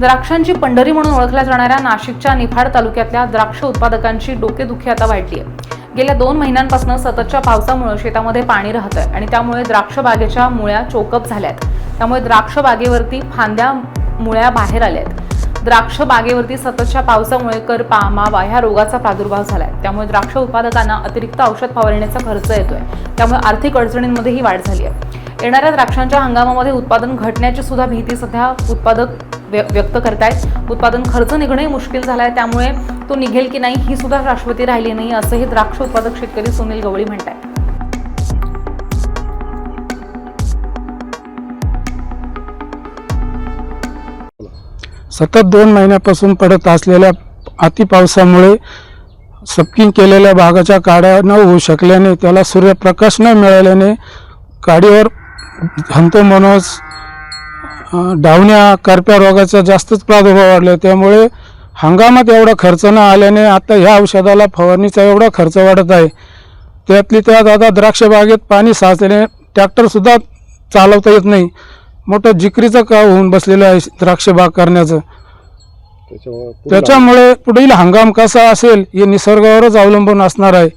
द्राक्षांची पंढरी म्हणून ओळखल्या जाणाऱ्या नाशिकच्या निफाड तालुक्यातल्या द्राक्ष उत्पादकांची डोकेदुखी आता वाढली आहे गेल्या दोन महिन्यांपासून सततच्या पावसामुळे शेतामध्ये पाणी राहतंय आणि त्यामुळे द्राक्ष बागेच्या मुळ्या चोकअप झाल्यात. त्यामुळे द्राक्ष बागेवरती फांद्या मुळ्या बाहेर आल्यात. द्राक्ष बागेवरती सततच्या पावसामुळे करपा मावा ह्या रोगाचा प्रादुर्भाव झालाय. त्यामुळे द्राक्ष उत्पादकांना अतिरिक्त औषध फवारण्याचा खर्च येतोय. त्यामुळे आर्थिक अडचणींमध्येही वाढ झाली आहे येणाऱ्या द्राक्षांच्या हंगामामध्ये उत्पादन घटण्याची सुद्धा भीती सध्या उत्पादक व्य- व्यक्त करतायत. उत्पादन खर्च निघणंही मुश्किल झालाय. त्यामुळे तो निघेल की नाही ही सुद्धा शाश्वती राहिली नाही असंही द्राक्ष उत्पादक शेतकरी सुनील गवळी म्हणतायत. सतत दोन महिन्यापासून पडत असलेल्या अतिपावसामुळे सपकिंग केलेल्या भागाच्या काड्या न होऊ शकल्याने त्याला सूर्यप्रकाश न मिळाल्याने काडीवर हंतो मनोज डावण्या करप्या रोगाचा जास्तच प्रादुर्भाव वाढला त्यामुळे हंगामात एवढा खर्च न आल्याने आता ह्या औषधाला फवारणीचा एवढा खर्च वाढत आहे. त्यातली त्यात आता द्राक्ष बागेत पाणी साचल्याने ट्रॅक्टरसुद्धा चालवता येत नाही. मोठं जिकरीचं का होऊन बसलेलं आहे द्राक्ष बाग करण्याचं. त्याच्यामुळे पुढील हंगाम कसा असेल हे निसर्गावरच अवलंबून असणार आहे.